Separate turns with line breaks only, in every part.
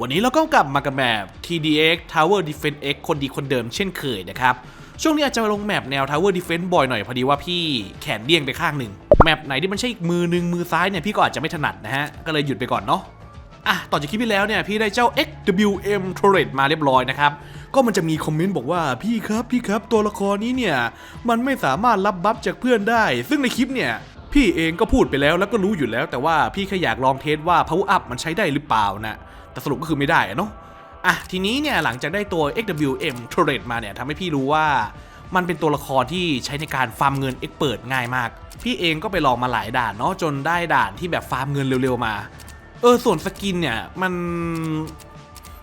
วันนี้เราก็กลับมากับแมป TDX Tower Defense X คนดีคนเดิมเช่นเคยนะครับ ช่วงนี้อาจจะลงแมปแนว Tower Defense บ่อยหน่อยพอดีว่าพี่แขนเดี้ยงไปข้างหนึ่ง แมปไหนที่มันใช่อีกมือหนึ่งมือซ้ายเนี่ยพี่ก็อาจจะไม่ถนัดนะฮะ ก็เลยหยุดไปก่อนเนาะ อะ ต่อจากคลิปที่แล้วเนี่ยพี่ได้เจ้า XWM Turret มาเรียบร้อยนะครับ ก็มันจะมีคอมเมนต์บอกว่าพี่ครับพี่ครับตัวละครนี้เนี่ยมันไม่สามารถรับบัฟจากเพื่อนได้ ซึ่งในคลิปเนี่ยพี่เองก็พูดไปแล้วแล้วก็รู้อยู่แล้ว แต่ว่าพี่แค่อยากลองเทสว่า power up มันใช้ได้หรือเปล่านะ แต่สรุปก็คือไม่ได้อะเนาะอะทีนี้เนี่ยหลังจากได้ตัว XWM Turret มาเนี่ยทำให้พี่รู้ว่ามันเป็นตัวละครที่ใช้ในการฟาร์มเงิน X เปิดง่ายมาก พี่เองก็ไปลองมาหลายด่านเนาะจนได้ด่านที่แบบฟาร์มเงินเร็วๆมา เออส่วนสกินเนี่ยมัน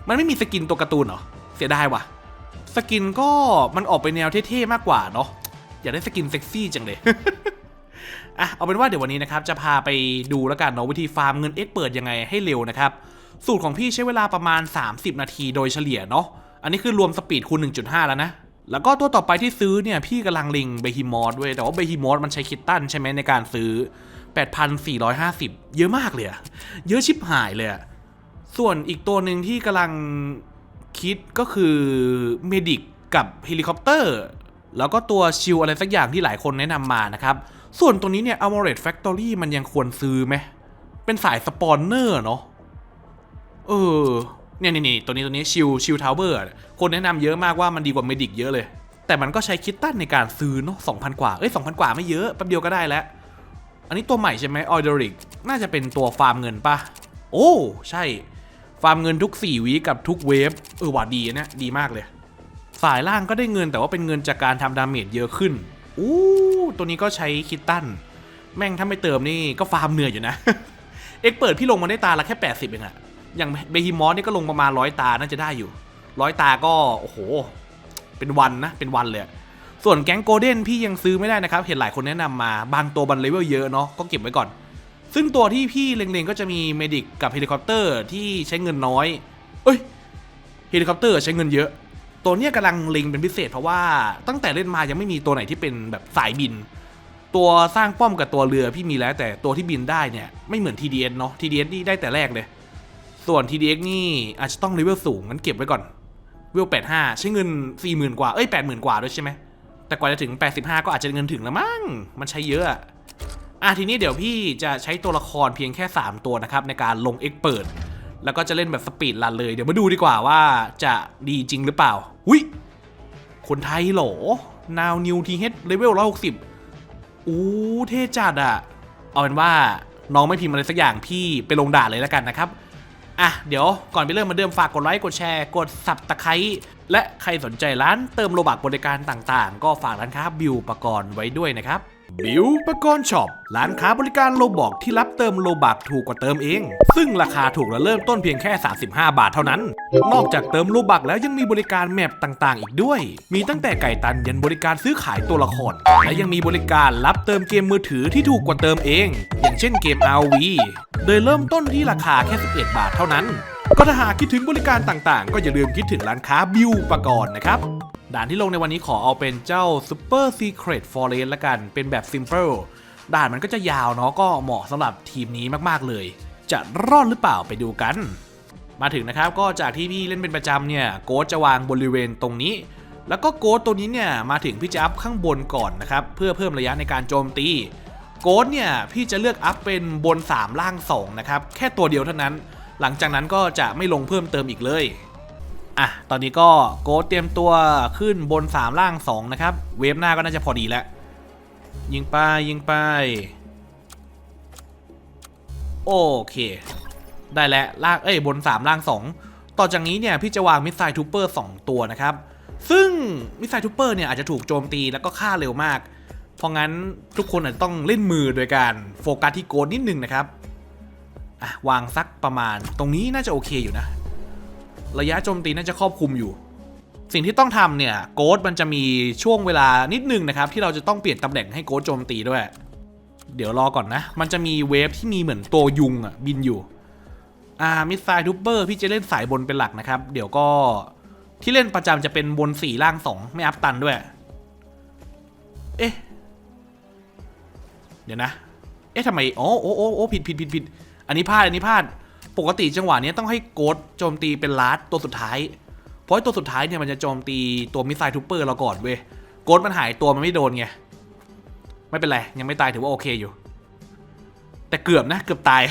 มันไม่มีสกินตัวการ์ตูนเหรอเสียดายว่ะ สกินก็มันออกไปแนวเท่ๆมากกว่าเนาะอยากได้สกินเซ็กซี่จังเลยอะเอาเป็นว่าเดี๋ยววันนี้นะครับจะพาไปดูแล้วกันเนาะวิธีฟาร์มเงิน X เปิดยังไงให้เร็วนะครับ สูตรของพี่ใช้เวลาประมาณ 30 นาทีโดยเฉลี่ยเนาะ อันนี้คือรวมสปีดคูณ 1.5 แล้วนะ แล้วก็ตัวต่อไปที่ซื้อเนี่ย พี่กำลังลิงเบฮิมอสด้วย แต่ว่าเบฮิมอสมันใช้คิตตันใช่ไหมในการซื้อ 8,450 เยอะมากเลยอะเยอะชิบหายเลยอะส่วนอีกตัวหนึ่งที่กำลังคิดก็คือเมดิกกับเฮลิคอปเตอร์ แล้วก็ตัวชิลอะไรสักอย่างที่หลายคนแนะนำมานะครับ ส่วนตัวนี้เนี่ย a m o r e d Factory มันยังควรซื้อไหม เป็นสายสปอนเนอร์เนาะ เออเนี่ยนี่นตัวนี้ตัวนี้ชิลชิลทาวเวอร์คนแนะนำเยอะมากว่ามันดีกว่าเมดิกเยอะเลย แต่มันก็ใช้คิตตันในการซื้อเนาะ2,000กว่า เอ้ย2,000กว่าไม่เยอะแป๊บเดียวก็ได้แล้ว อันนี้ตัวใหม่ใช่ไหมออเดริกน่าจะเป็นตัวฟาร์มเงินปะโอ้ใช่ ฟาร์มเงินทุก 4วิกับทุกเวฟเออว่าดีนะดีมากเลย สายล่างก็ได้เงินแต่ว่าเป็นเงินจากการทำดาเมจเยอะขึ้นอู้ตัวนี้ก็ใช้คิตตันแม่งถ้าไม่เติมนี่ก็ฟาร์มเหนื่อยอยู่นะ เอ็กเปิดพี่ลงมาได้ตาละแค่ 80เองอะ อย่างเบฮิมอสนี่ก็ลงประมาณร้อยตาน่าจะได้อยู่ร้อยตาก็โอ้โห เป็นวันนะ เป็นวันเลย ส่วนแก๊งโกลเด้นพี่ยังซื้อไม่ได้นะครับ เห็นหลายคนแนะนำมาบางตัวบันเลเวลเยอะเนาะก็เก็บไว้ก่อน ซึ่งตัวที่พี่เล็งๆก็จะมีเมดิกกับเฮลิคอปเตอร์ที่ใช้เงินน้อย เอ้ยเฮลิคอปเตอร์ใช้เงินเยอะ ตัวเนี้ยกำลังเล็งเป็นพิเศษเพราะว่าตั้งแต่เล่นมายังไม่มีตัวไหนที่เป็นแบบสายบิน ตัวสร้างป้อมกับตัวเรือพี่มีแล้วแต่ตัวที่บินได้เนี่ยไม่เหมือน TDS เนาะ TDS นี่ได้แต่แรกเลย ส่วน TDX นี่อาจจะต้องเลเวลสูงงั้นเก็บไว้ก่อนเวล85 ใช้เงิน 40,000 กว่า เอ้ย 80,000 กว่าด้วยใช่ไหม แต่กว่าจะถึง 85 ก็อาจจะเงินถึงแล้วมั้ง มันใช้เยอะอะอะทีนี้เดี๋ยวพี่จะใช้ตัวละครเพียงแค่ 3 ตัวนะครับ ในการลง X เปิด แล้วก็จะเล่นแบบสปีดรันเลย เดี๋ยวมาดูดีกว่าว่าจะดีจริงหรือเปล่า หุ้ย คนไทยเหรอ Now New TH Level 160อู้เท่จัดอะเอาเป็นว่าน้องไม่พิมพ์อะไรสักอย่างพี่ไปลงด่าเลยแล้วกันนะครับ อะเดี๋ยวก่อนไปเริ่มมาเดิมฝากกดไลค์กดแชร์กดสับตะไคร้และใครสนใจร้านเติมโลบักบริการต่างๆ ก็ฝากร้านค้าบิวปกรณ์ไว้ด้วยนะครับ บิวปกรณ์ช็อปร้านค้าบริการโลบอกที่รับเติมโลบักถูกกว่าเติมเอง ซึ่งราคาถูกและเริ่มต้นเพียงแค่ 35 บาทเท่านั้น นอกจากเติมโลบักแล้วยังมีบริการแมปต่างๆ อีกด้วย มีตั้งแต่ไก่ตันยันบริการซื้อขายตัวละคร และยังมีบริการรับเติมเกมมือถือที่ถูกกว่าเติมเอง อย่างเช่นเกม RV โดยเริ่มต้นที่ราคาแค่ 11 บาทเท่านั้น ก็ถ้าหากคิดถึงบริการต่างๆ ก็อย่าลืมคิดถึงร้านค้าบิวปกรณ์นะครับ ด่านที่ลงในวันนี้ขอเอาเป็นเจ้า Super Secret Forest ละกัน เป็นแบบ Simple ด่านมันก็จะยาวเนาะก็เหมาะสำหรับทีมนี้มากๆเลย จะรอดหรือเปล่าไปดูกัน มาถึงนะครับก็จากที่พี่เล่นเป็นประจำเนี่ยโกดจะวางบริเวณตรงนี้ แล้วก็โกดตัวนี้เนี่ยมาถึงพี่จะอัพข้างบนก่อนนะครับเพื่อเพิ่มระยะในการโจมตีโกดเนี่ยพี่จะเลือกอัพเป็นบน 3 ล่าง2นะครับแค่ตัวเดียวเท่านั้น หลังจากนั้นก็จะไม่ลงเพิ่มเติมอีกเลย อะ ตอนนี้ก็โกเตรียมตัวขึ้นบน 3 ล่าง 2 นะครับ เวฟหน้าก็น่าจะพอดีแล้ว ยิงไป ยิงไป โอเค ได้แล้วล่างเอ้ยบน 3 ล่าง 2 ต่อจากนี้เนี่ย พี่จะวางมิสไซล์ทูเปอร์ 2 ตัวนะครับ ซึ่งมิสไซล์ทูเปอร์เนี่ย อาจจะถูกโจมตีแล้วก็ฆ่าเร็วมาก เพราะงั้นทุกคนอาจจะต้องเล่นมือโดยการโฟกัสที่โกดนิดนึงนะครับอะวางสักประมาณตรงนี้น่าจะโอเคอยู่นะ ระยะโจมตีน่าจะครอบคลุมอยู่ สิ่งที่ต้องทำเนี่ยโกดมันจะมีช่วงเวลานิดนึงนะครับ ที่เราจะต้องเปลี่ยนตำแหน่งให้โกดโจมตีด้วย เดี๋ยวรอก่อนนะ มันจะมีเวฟที่มีเหมือนตัวยุงอะบินอยู่อ่ามิสไซล์ทูเปอร์พี่จะเล่นสายบนเป็นหลักนะครับ เดี๋ยวก็ที่เล่นประจำจะเป็นบนสี่ล่างสองไม่อัพตันด้วย เอ๊ะ เดี๋ยวนะ เอ๊ะทำไม โอ้โอ้โอ้โอ้ผิดผิดผิดผิด อันนี้พลาด อันนี้พลาด ปกติจังหวะนี้ต้องให้โกดโจมตีเป็นลาดตัวสุดท้าย เพราะตัวสุดท้ายเนี่ยมันจะโจมตีตัวมิสไซล์ทูเปอร์เราก่อนเว้ยโกดมันหายตัวมันไม่โดนไงไม่เป็นไรยังไม่ตายถือว่าโอเคอยู่ แต่เกือบนะเกือบตาย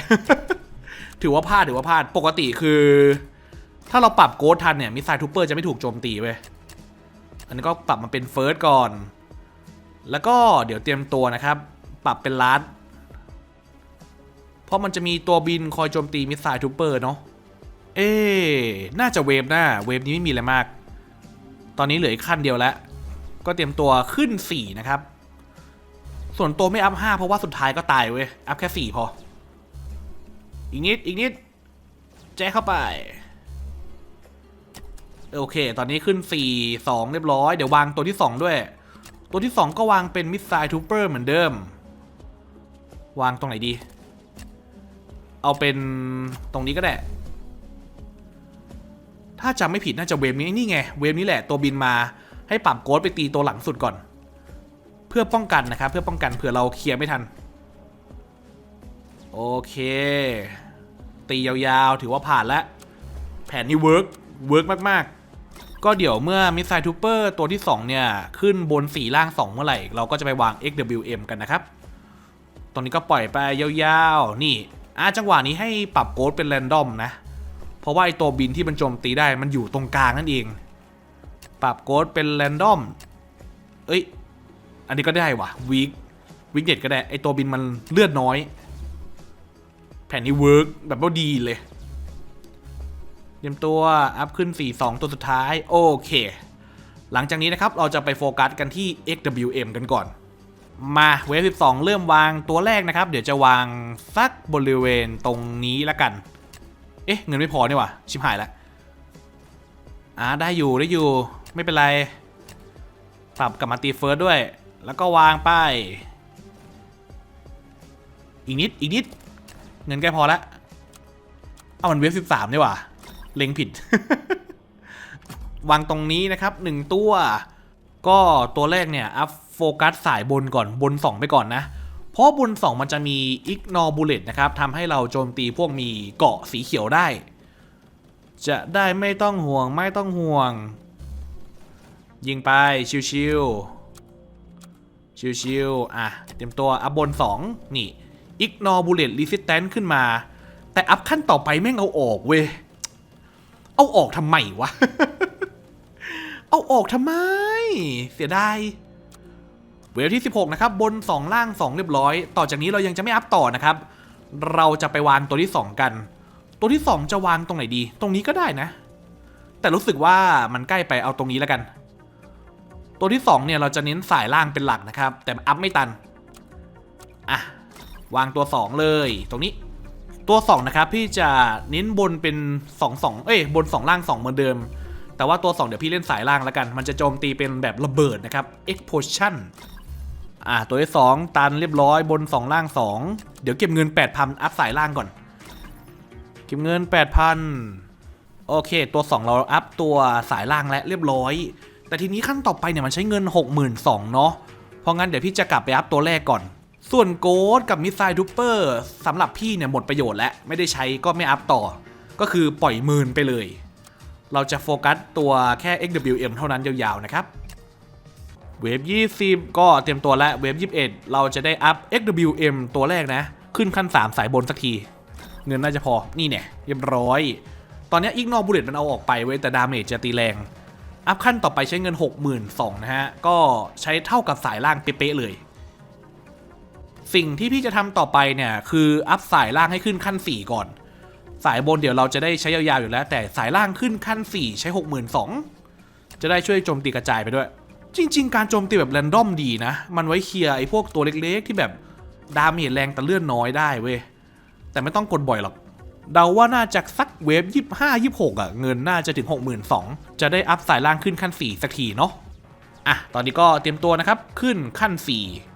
ถือว่าพลาดถือว่าพลาดปกติคือ ถ้าเราปรับโกดทันเนี่ยมิสไซล์ทูเปอร์จะไม่ถูกโจมตีเว้ยอันนี้ก็ปรับมาเป็นเฟิร์สก่อน แล้วก็เดี๋ยวเตรียมตัวนะครับ ปรับเป็นลาด เพราะมันจะมีตัวบินคอยโจมตีมิสไซล์ทูเปอร์เนาะ เอ๊น่าจะเวฟหน้า เวฟนี้ไม่มีอะไรมาก ตอนนี้เหลืออีกขั้นเดียวแล้ว ก็เตรียมตัวขึ้น 4 นะครับ ส่วนตัวไม่อัพ 5 เพราะว่าสุดท้ายก็ตายเว้ย อัพแค่ 4 พอ อีกนิด อีกนิด แจ้เข้าไป โอเค ตอนนี้ขึ้น 4 2 เรียบร้อย เดี๋ยววางตัวที่ 2 ด้วย ตัวที่ 2 ก็วางเป็นมิสไซล์ทูเปอร์เหมือนเดิม วางตรงไหนดี เอาเป็นตรงนี้ก็ได้ ถ้าจำไม่ผิดน่าจะเวฟนี้นี่ไง เวฟนี้แหละตัวบินมาให้ปรับโกดไปตีตัวหลังสุดก่อน เพื่อป้องกันนะครับ เพื่อป้องกันเผื่อเราเคลียร์ไม่ทัน โอเค ตียาวๆ ถือว่าผ่านแล้วแผนนี้เวิร์กเวิร์กมากๆ ก็เดี๋ยวเมื่อมิสไซล์ทูเปอร์ตัวที่ 2 เนี่ย ขึ้นบนสีล่าง 2 เมื่อไหร่ เราก็จะไปวาง XWM กันนะครับตรงนี้ก็ปล่อยไปยาวๆ นี่ อะจังหวะนี้ให้ปรับโกดเป็นแรนดอมนะ เพราะว่าไอตัวบินที่มันโจมตีได้มันอยู่ตรงกลางนั่นเอง ปรับโกดเป็นแรนดอม เอ้ย อันนี้ก็ได้ว่ะวิกวิกเด็ดก็ได้ ไอตัวบินมันเลือดน้อย แผ่นนี้เวิร์กแบบว่าดีเลยเตรียมตัว อัพขึ้น 4-2 ตัวสุดท้าย โอเค หลังจากนี้นะครับ เราจะไปโฟกัสกันที่ XWM กันก่อน มาเวฟ12 เริ่มวางตัวแรกนะครับ เดี๋ยวจะวางสักบริเวณตรงนี้ละกัน เอ๊ะ เงินไม่พอนี่วะชิบหายละอ่าได้อยู่ได้อยู่ไม่เป็นไร ปรับกลับมาตีเฟิร์สด้วย แล้วก็วางไป อีกนิดอีกนิด เงินใกล้พอละเอามันเวฟ13นี่ว่าเล็งผิด วางตรงนี้นะครับหนึ่งตัว ก็ตัวแรกเนี่ยอัพ ฟกัสสายบนก่อนบน 2 ไปก่อนนะ เพราะบน 2 มันจะมี ignore bullet นะครับทำให้เราโจมตีพวกมีเกาะสีเขียวได้ จะได้ไม่ต้องห่วงไม่ต้องห่วง ยิงไปชิวๆชิวๆอะเตรียมตัวอัพบน 2 นี่ ignore bullet resistance ขึ้นมา แต่อัพขั้นต่อไปแม่งเอาออกเว้ยเอาออกทำไมวะ เอาออกทำไม เสียดาย เวลที่ 16 นะครับ บน 2 ล่าง 2 เรียบร้อย ต่อจากนี้เรายังจะไม่อัพต่อนะครับ เราจะไปวางตัวที่ 2 กัน ตัวที่ 2 จะวางตรงไหนดี ตรงนี้ก็ได้นะ แต่รู้สึกว่ามันใกล้ไปเอาตรงนี้แล้วกัน ตัวที่ 2 เนี่ยเราจะเน้นสายล่างเป็นหลักนะครับ แต่อัพไม่ตัน อะ วางตัว 2 เลย ตรงนี้ ตัว 2 นะครับ พี่จะเน้นบนเป็น 2 2 เอ้ย บน 2 ล่าง 2 เหมือนเดิม แต่ว่าตัว 2 เดี๋ยวพี่เล่นสายล่างแล้วกัน มันจะโจมตีเป็นแบบระเบิดนะครับ explosion อ่าตัวที่2ตันเรียบร้อยบน 2 ล่าง 2 เดี๋ยวเก็บเงิน 8,000 อัพสายล่างก่อน เก็บเงิน 8,000 โอเค ตัว 2 เราอัพตัวสายล่างและเรียบร้อย แต่ทีนี้ขั้นต่อไปเนี่ยมันใช้เงิน 62,000เนาะเพราะงั้นเดี๋ยวพี่จะกลับไปอัพตัวแรกก่อน ส่วนโกดกับมิสไซล์ทูเปอร์สำหรับพี่เนี่ยหมดประโยชน์แล้วไม่ได้ใช้ก็ไม่อัพต่อ ก็คือปล่อยมืนไปเลย เราจะโฟกัสตัวแค่ XWM เท่านั้นยาวๆนะครับ เวฟ20 ก็เตรียมตัวแล้วเวฟ21 เราจะได้อัพ XWM ตัวแรกนะ ขึ้นขั้น 3 สายบนสักที เงินน่าจะพอนี่เนี่ยเรียบร้อย ตอนนี้อีกนอบูเลตมันเอาออกไปเว้ยแต่ดาเมจจะตีแรง อัพขั้นต่อไปใช้เงิน 62,000นะฮะ ก็ใช้เท่ากับสายล่างเป๊ะเลย สิ่งที่พี่จะทำต่อไปเนี่ยคืออัพสายล่างให้ขึ้นขั้น 4 ก่อน สายบนเดี๋ยวเราจะได้ใช้ยาวๆอยู่แล้ว แต่สายล่างขึ้นขั้น 4 ใช้ 62,000จะได้ช่วยโจมตีกระจายไปด้วย จริง ๆ การโจมตีแบบแรนดอมดีนะ มันไว้เคลียร์ไอ้พวกตัวเล็กๆ ที่แบบดาเมจแรงแต่เลื่อนน้อยได้เว้ย แต่ไม่ต้องกดบ่อยหรอก เดาว่าน่าจะสักเวฟ25 26อะ เงินน่าจะถึง 62,000จะได้อัพสายล่างขึ้นขั้น 4 สักทีเนาะ อะ ตอนนี้ก็เตรียมตัวนะครับ ขึ้นขั้น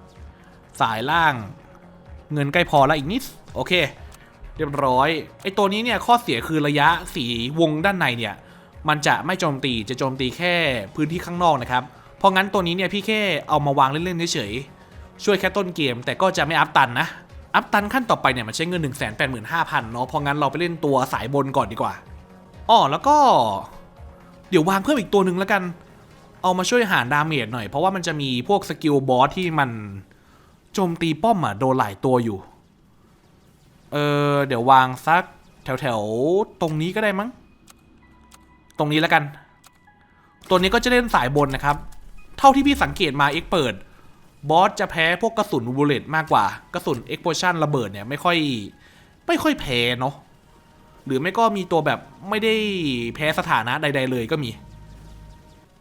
4 สายล่าง เงินใกล้พอแล้วอีกนิด โอเค เรียบร้อย ไอ้ตัวนี้เนี่ยข้อเสียคือระยะสีวงด้านในเนี่ย มันจะไม่โจมตี จะโจมตีแค่พื้นที่ข้างนอกนะครับ เพราะงั้นตัวนี้เนี่ยพี่แค่เอามาวางเล่นๆเฉยๆช่วยแค่ต้นเกม แต่ก็จะไม่อัพตันนะอัพตันขั้นต่อไปเนี่ยมันใช้เงิน 1 8 5 0 0 0เนาะเพราะงั้นเราไปเล่นตัวสายบนก่อนดีกว่าอ๋อแล้วก็ เดี๋ยววางเพิ่มอีกตัวหนึ่งแล้วกัน เอามาช่วยหารดาเมจหน่อย เพราะว่ามันจะมีพวกสกิลบอสที่มันโจมตีป้อมอะโดนหลายตัวอยู่ เออเดี๋ยววางสักแถวแถวๆตรงนี้ก็ได้มั้ง ตรงนี้แล้วกัน ตัวนี้ก็จะเล่นสายบนนะครับ ท่าที่พี่สังเกตมาเอ็กเปิดบอสจะแพ้พวกกระสุนบูเลตมากกว่ากระสุนเอ็กโพชันระเบิดเนี่ยไม่ค่อยไม่ค่อยแพ้เนาะหรือไม่ก็มีตัวแบบไม่ได้แพ้สถานะใด ๆ เลยก็มี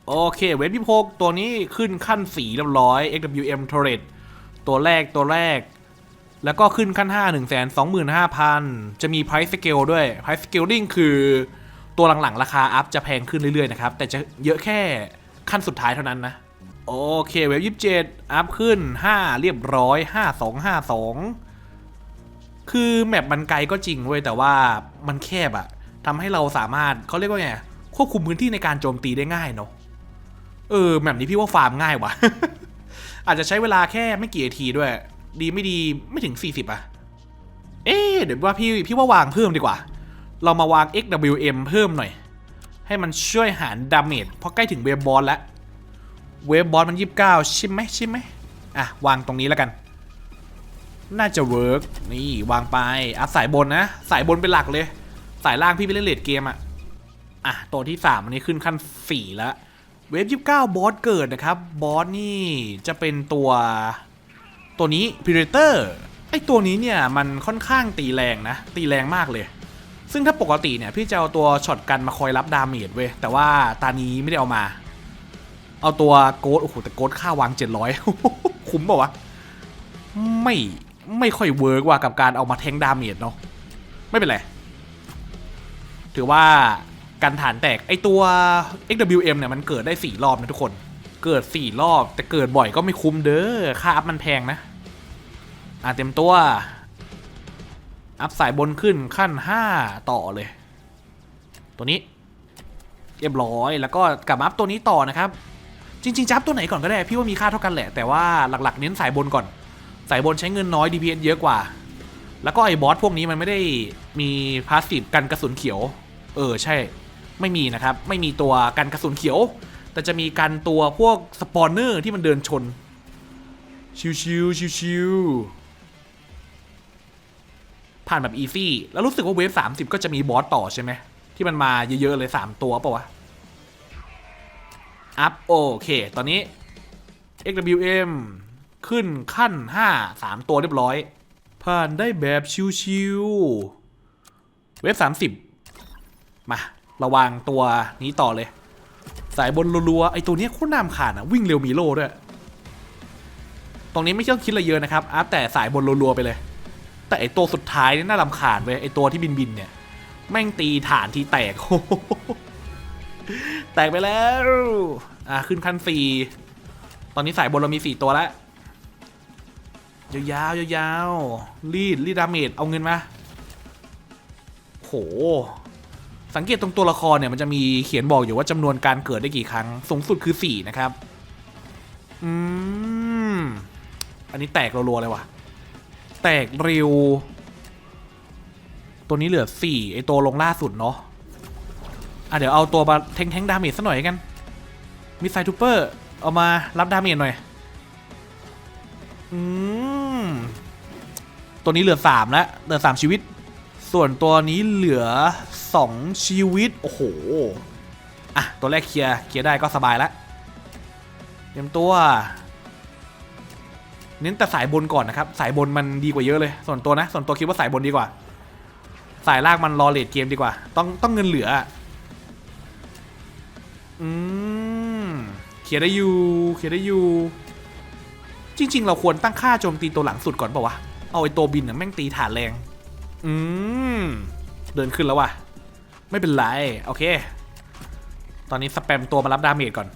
โอเคเวทพิภกตัวนี้ขึ้นขั้นสีเรียบร้อย XWM Turret ตัวแรกตัวแรก แล้วก็ขึ้นขั้น 5 1 2 5 0 0 0 จะมี Price Scale ด้วย Price Scaling คือตัวหลังๆ ราคาอัพจะแพงขึ้นเรื่อยๆ นะครับ แต่จะเยอะแค่ขั้นสุดท้ายเท่านั้นนะ โอเคเว็บยี่สิบเจ็ดอัพขึ้น5เรียบร้อย5 2 5 2คือแมปมันไกลก็จริงเว้ยแต่ว่ามันแคบอะทำให้เราสามารถเขาเรียกว่าไงควบคุมพื้นที่ในการโจมตีได้ง่ายเนาะเออแมปนี้พี่ว่าฟาร์มง่ายว่ะ อาจจะใช้เวลาแค่ไม่กี่นาทีด้วย ดีไม่ดีไม่ถึง 40อะเอ๊เดี๋ยวว่าพี่พี่ว่าวางเพิ่มดีกว่า เรามาวาง XWM เพิ่มหน่อย ให้มันช่วยหารดาเมจเพราะใกล้ถึงเวฟบอลแล้ว เวฟบอสมันยี่สิบเก้าใช่ไหมใช่ไหมอะ วางตรงนี้แล้วกัน น่าจะเวิร์กนี่วางไปอะสายบนนะ สายบนเป็นหลักเลย สายล่างพี่ไปเล่นเลดเกมอะอะตัวที่ 3 อันนี้ขึ้นขั้นสี่แล้ว เวฟยี่สิบเก้าบอสเกิดนะครับ บอสนี่จะเป็นตัวตัวนี้ Predator ไอตัวนี้เนี่ยมันค่อนข้างตีแรงนะ ตีแรงมากเลย ซึ่งถ้าปกติเนี่ยพี่จะเอาตัวช็อตกันมาคอยรับดาเมจเว้ยแต่ว่าตานี้ไม่ได้เอามา เอาตัวโกดโอ้โหแต่โกดค่าวาง 700 คุ้มป่าวะ ไม่ไม่ค่อยเวิร์กว่ากับการเอามาแทงดาเมจเนาะไม่เป็นไร ถือว่าการฐานแตกไอตัว XWM เนี่ยมันเกิดได้ 4 รอบนะทุกคน เกิด 4 รอบแต่เกิดบ่อยก็ไม่คุ้มเด้อค่าอัพมันแพงนะ อะเต็มตัว อัพสายบนขึ้นขั้น 5 ต่อเลย ตัวนี้เรียบร้อยแล้วก็กลับมาอัพตัวนี้ต่อนะครับ จริงๆจับตัวไหนก่อนก็ได้ พี่ว่ามีค่าเท่ากันแหละ แต่ว่าหลักๆ เน้นสายบนก่อน สายบนใช้เงินน้อย DPS เยอะกว่า แล้วก็ไอ้บอสพวกนี้มันไม่ได้มีพาสซีฟกันกระสุนเขียว เออใช่ ไม่มีนะครับ ไม่มีตัวกันกระสุนเขียว แต่จะมีกันตัวพวกสปอนเนอร์ที่มันเดินชน ชิวๆชิวๆผ่านแบบอีซี่ แล้วรู้สึกว่าเวฟ30 ก็จะมีบอสต่อใช่ไหม ที่มันมาเยอะๆเลย 3 ตัวปะวะ อัพโอเค ตอนนี้ XWM ขึ้นขั้น 5 3 ตัวเรียบร้อย ผ่านได้แบบชิวๆ เว็บ30 มา ระวังตัวนี้ต่อเลย สายบนรัวๆ ไอตัวนี้โคตรน่ามขาดอะวิ่งเร็วมีโลด้วย ตรงนี้ไม่ต้องคิดอะไรเยอะนะครับ อัพแต่สายบนรัวๆ ไปเลย แต่ไอตัวสุดท้ายนี่น่ารำคาญเว้ยไอตัวที่บินๆเนี่ย แม่งตีฐานที่แตก แตกไปแล้ว อะขึ้นขั้นสี่ตอนนี้สายบนเรามีสี่ตัวแล้วยาวๆยาวๆรีดรีดดาเมจเอาเงินมาโห สังเกตตรงตัวละครเนี่ยมันจะมีเขียนบอกอยู่ว่าจำนวนการเกิดได้กี่ครั้ง สูงสุดคือ4นะครับ อืม อันนี้แตกรัวๆเลยว่ะ แตกเร็ว ตัวนี้เหลือ4ไอตัวลงล่าสุดเนาะ อะเดี๋ยวเอาตัวมาแทงแทงดาเมจซะหน่อยกันมีไซทูเปอร์เอามารับดาเมจหน่อยอืมตัวนี้เหลือ3แล้วเหลือ3ชีวิต ส่วนตัวนี้เหลือ2ชีวิต โอ้โหอะตัวแรกเคลียร์เคลียร์ได้ก็สบายแล้วเตรียมตัว เน้นแต่สายบนก่อนนะครับ สายบนมันดีกว่าเยอะเลย ส่วนตัวนะ ส่วนตัวคิดว่าสายบนดีกว่า สายล่างมันรอเลดเกมดีกว่า ต้องต้องเงินเหลือ อืมเขียนได้อยู่เขียนได้อยู่ จริง ๆ เราควรตั้งค่าโจมตีตัวหลังสุดก่อนเปล่าวะ เอาไอ้ตัวบินน่ะแม่งตีฐานแรง อืม เดินขึ้นแล้ววะไม่เป็นไร โอเค ตอนนี้สแปมตัวมารับดาเมจก่อน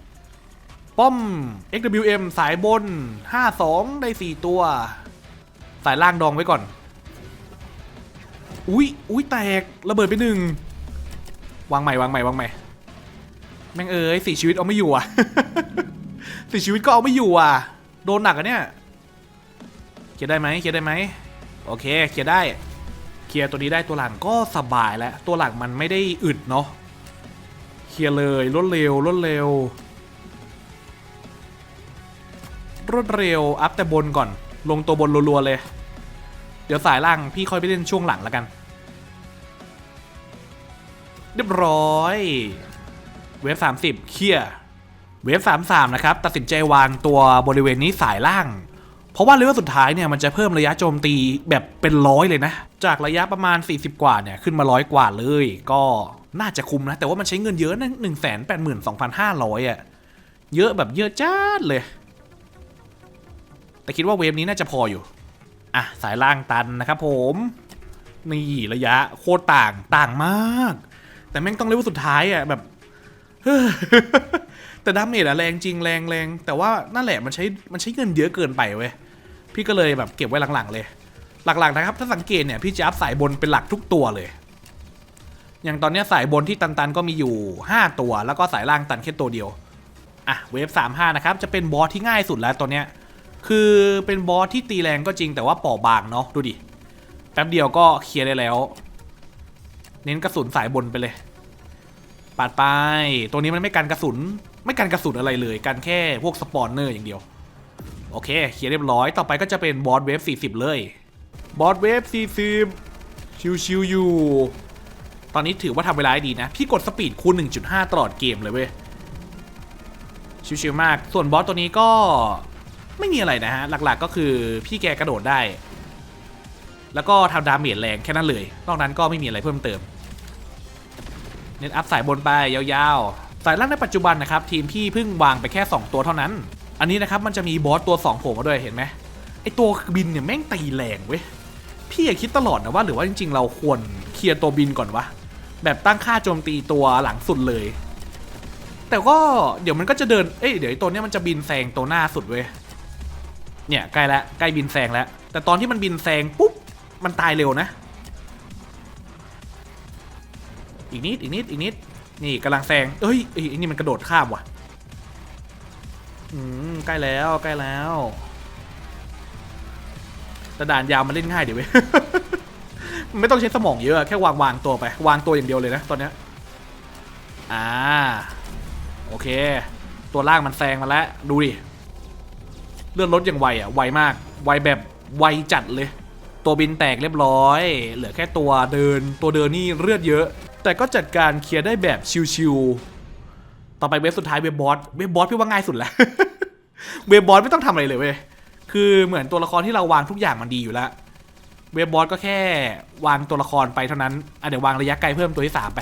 ป้อม XWM สายบน 52 ได้ 4 ตัว สายล่างดองไว้ก่อน อุ้ยอุ้ยแตก ระเบิดไปหนึ่ง วางใหม่วางใหม่วางใหม่ แม่งเอ้ยสี่ชีวิตเอาไม่อยู่อะสี่ชีวิตก็เอาไม่อยู่อะ โดนหนักอะเนี่ยเคลียร์ได้ไหมเคลียร์ได้ไหมโอเคเคลียร์ได้เคลียร์ตัวนี้ได้ตัวหลังก็สบายแล้วตัวหลังมันไม่ได้อึดเนาะเคลียร์เลยรวดเร็วรวดเร็วรวดเร็วอัพแต่บนก่อน ลงตัวบนรัวๆเลย เดี๋ยวสายล่างพี่ค่อยไปเล่นช่วงหลังแล้วกัน เรียบร้อย เวฟ30 เคลียร์เวฟ33 นะครับ ตัดสินใจวางตัวบริเวณนี้สายล่าง เพราะว่าเลเวลสุดท้ายเนี่ยมันจะเพิ่มระยะโจมตีแบบเป็นร้อยเลยนะ จากระยะประมาณ 40 กว่าเนี่ยขึ้นมาร้อยกว่าเลย ก็น่าจะคุ้มนะ แต่ว่ามันใช้เงินเยอะนะหนึ่งแสนแปดหมื่นสองพันห้าร้อยอะเยอะแบบเยอะจ้าดเลย แต่คิดว่าเวฟนี้น่าจะพออยู่ อะ สายล่างตันนะครับผม นี่ระยะโคตรต่างต่างมาก แต่แม่งต้องเลเวลสุดท้ายอะแบบ แต่ดาเมจอะแรงจริงแรงแรงแต่ว่านั่นแหละมันใช้มันใช้เงินเยอะเกินไปเว้ยพี่ก็เลยแบบเก็บไว้หลังๆเลย หลักๆนะครับ ถ้าสังเกตเนี่ยพี่จะอัพสายบนเป็นหลักทุกตัวเลย อย่างตอนนี้สายบนที่ตันๆก็มีอยู่ 5 ตัว แล้วก็สายล่างตันแค่ตัวเดียวอะเวฟ35นะครับจะเป็นบอสที่ง่ายสุดแล้วตัวเนี้ยคือเป็นบอสที่ตีแรงก็จริงแต่ว่าเปราะบางเนาะดูดิแป๊บเดียวก็เคลียร์ได้แล้ว เน้นกระสุนสายบนไปเลย ปาดไป ตัวนี้มันไม่กันกระสุน ไม่กันกระสุนอะไรเลย กันแค่พวกสปอนเนอร์อย่างเดียว โอเค เคลียร์เรียบร้อย ต่อไปก็จะเป็นบอสเวฟ 40 เลย บอสเวฟ 40 ชิวๆอยู่ ตอนนี้ถือว่าทำเวลาได้ดีนะ พี่กดสปีดคูณ 1.5 ตลอดเกมเลยเว้ย ชิวๆมาก ส่วนบอสตัวนี้ก็ไม่มีอะไรนะฮะ หลักๆก็คือพี่แกกระโดดได้ แล้วก็ทำดาเมจแรงแค่นั้นเลย นอกนั้นก็ไม่มีอะไรเพิ่มเติม เน้นอัพสายบนไปยาวๆ สายล่างในปัจจุบันนะครับทีมพี่เพิ่งวางไปแค่ 2 ตัวเท่านั้น อันนี้นะครับมันจะมีบอสตัว2โผล่มาด้วยเห็นไหมไอตัวบินเนี่ยแม่งตีแรงเว้ยพี่อยากคิดตลอดนะว่าหรือว่าจริง ๆ เราควรเคลียร์ตัวบินก่อนวะแบบตั้งค่าโจมตีตัวหลังสุดเลย แต่ก็เดี๋ยวมันก็จะเดินเอ้ยเดี๋ยวตัวเนี้ยมันจะบินแซงตัวหน้าสุดเว้ยเนี่ยใกล้แล้วใกล้บินแซงแล้วแต่ตอนที่มันบินแซงปุ๊บมันตายเร็วนะ อีกนิดอีกนิดอีกนิด นี่กำลังแซงเอ้ยไอ้นี่มันกระโดดข้ามว่ะ อืมใกล้แล้วใกล้แล้วแต่ด่านยาวมันเล่นง่ายเดี๋ยวเว้ยไม่ต้องใช้สมองเยอะแค่วางวางตัวไป วางตัวอย่างเดียวเลยนะตอนเนี้ยอ่าโอเค ตัวล่างมันแซงมาแล้ว ดูดิเลื่อนรถอย่างไวอะไวมาก ไวแบบไวจัดเลย ตัวบินแตกเรียบร้อย เหลือแค่ตัวเดิน ตัวเดินนี่เลือดเยอะ แต่ก็จัดการเคลียร์ได้แบบชิวๆต่อไปเว็บสุดท้ายเว็บบอสเว็บบอสพี่ว่าง่ายสุดแล้วเว็บบอสไม่ต้องทำอะไรเลยเว้ยคือเหมือนตัวละครที่เราวางทุกอย่างมันดีอยู่แล้วเว็บบอสก็แค่วางตัวละครไปเท่านั้นอะเดี๋ยววางระยะไกลเพิ่มตัวที่สามไป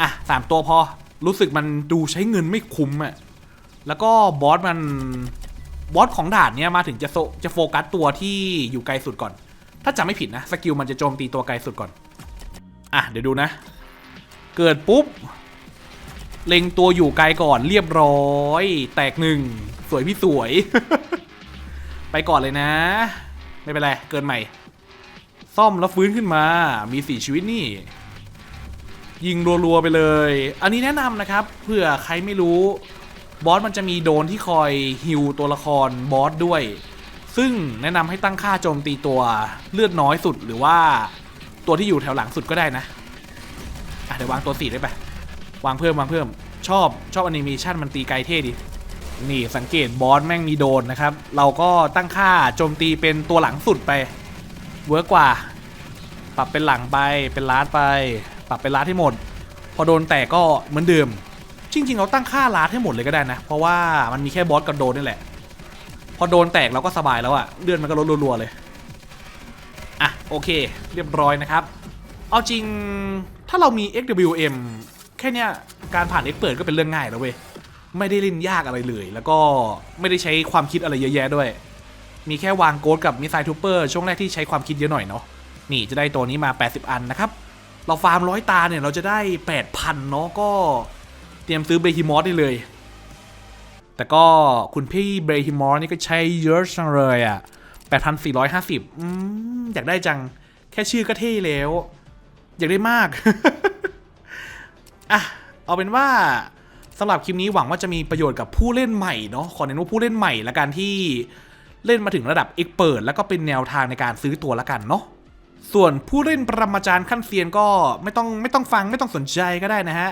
อะสามตัวพอรู้สึกมันดูใช้เงินไม่คุ้มอะแล้วก็บอสมันบอสของด่านเนี้ยมาถึงจะโซจะโฟกัสตัวที่อยู่ไกลสุดก่อน ถ้าจำไม่ผิดนะสกิลมันจะโจมตีตัวไกลสุดก่อน อะเดี๋ยวดูนะ เกิดปุ๊บ เล็งตัวอยู่ไกลก่อนเรียบร้อย แตกหนึ่ง สวยพี่สวย ไปก่อนเลยนะ ไม่เป็นไร เกินใหม่ ซ่อมแล้วฟื้นขึ้นมา มีสี่ชีวิตนี่ ยิงรัวๆไปเลย อันนี้แนะนำนะครับ เผื่อใครไม่รู้ บอสมันจะมีโดนที่คอยฮิวตัวละครบอสด้วย ซึ่งแนะนำให้ตั้งค่าโจมตีตัวเลือดน้อยสุดหรือว่าตัวที่อยู่แถวหลังสุดก็ได้นะ อะเดี๋ยววางตัวสี่ได้ปะวางเพิ่มวางเพิ่ม ชอบชอบอนิเมชันมันตีไกลเท่ดี นี่สังเกตบอสแม่งมีโดนนะครับ เราก็ตั้งค่าโจมตีเป็นตัวหลังสุดไป เวิร์กกว่า ปรับเป็นหลังไปเป็นลาดไป ปรับเป็นลาดให้หมด พอโดนแตกก็เหมือนเดิม จริง ๆ เราตั้งค่าลาดให้หมดเลยก็ได้นะ เพราะว่ามันมีแค่บอสกับโดนนี่แหละ พอโดนแตกเราก็สบายแล้วอะเลือดมันก็ลดรัวๆเลย อะโอเค เรียบร้อยนะครับ เอาจริง ถ้าเรามี XWM แค่เนี้ยการผ่าน X เปิดก็เป็นเรื่องง่ายแล้วเว้ย ไม่ได้เล่นยากอะไรเลย แล้วก็ไม่ได้ใช้ความคิดอะไรเยอะแยะด้วย มีแค่วางโกดกับมิสไซทูเปอร์ช่วงแรกที่ใช้ความคิดเยอะหน่อยเนาะนี่จะได้ตัวนี้มา 80 อันนะครับ เราฟาร์มร้อยตาเนี่ยเราจะได้ 8,000 เนาะก็เตรียมซื้อเบฮิมอสได้เลย แต่ก็คุณพี่เบฮิมอสนี่ก็ใช้เยอะจังเลยอะ่ะ 8,450 อืมอยากได้จังแค่ชื่อก็เท่แล้ว อยากได้มาก อะ เอาเป็นว่าสำหรับคลิปนี้หวังว่าจะมีประโยชน์กับผู้เล่นใหม่เนาะขอเน้นว่าผู้เล่นใหม่ละกันที่เล่นมาถึงระดับเอ็กเปิดแล้วก็เป็นแนวทางในการซื้อตัวละกันเนาะส่วนผู้เล่นปรมาจารย์ขั้นเซียนก็ไม่ต้องไม่ต้องฟังไม่ต้องสนใจก็ได้นะฮะ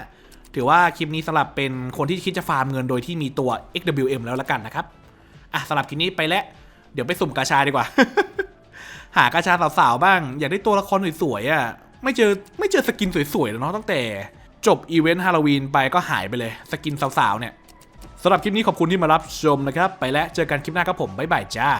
ถือว่าคลิปนี้สำหรับเป็นคนที่คิดจะฟาร์มเงินโดยที่มีตัว XWM แล้วละกันนะครับอะสำหรับคลิปนี้ไปแล้ว เดี๋ยวไปสุ่มกาชาดีกว่า หากาชาสาวๆบ้าง อยากได้ตัวละครสวยๆอะ ไม่เจอไม่เจอสกินสวยๆแล้วเนาะตั้งแต่จบอีเวนต์ฮาโลวีนไปก็หายไปเลย สกินสาวๆเนี่ยสำหรับคลิปนี้ขอบคุณที่มารับชมนะครับ ไปแล้วเจอกันคลิปหน้าครับผม บ๊ายบายจ้า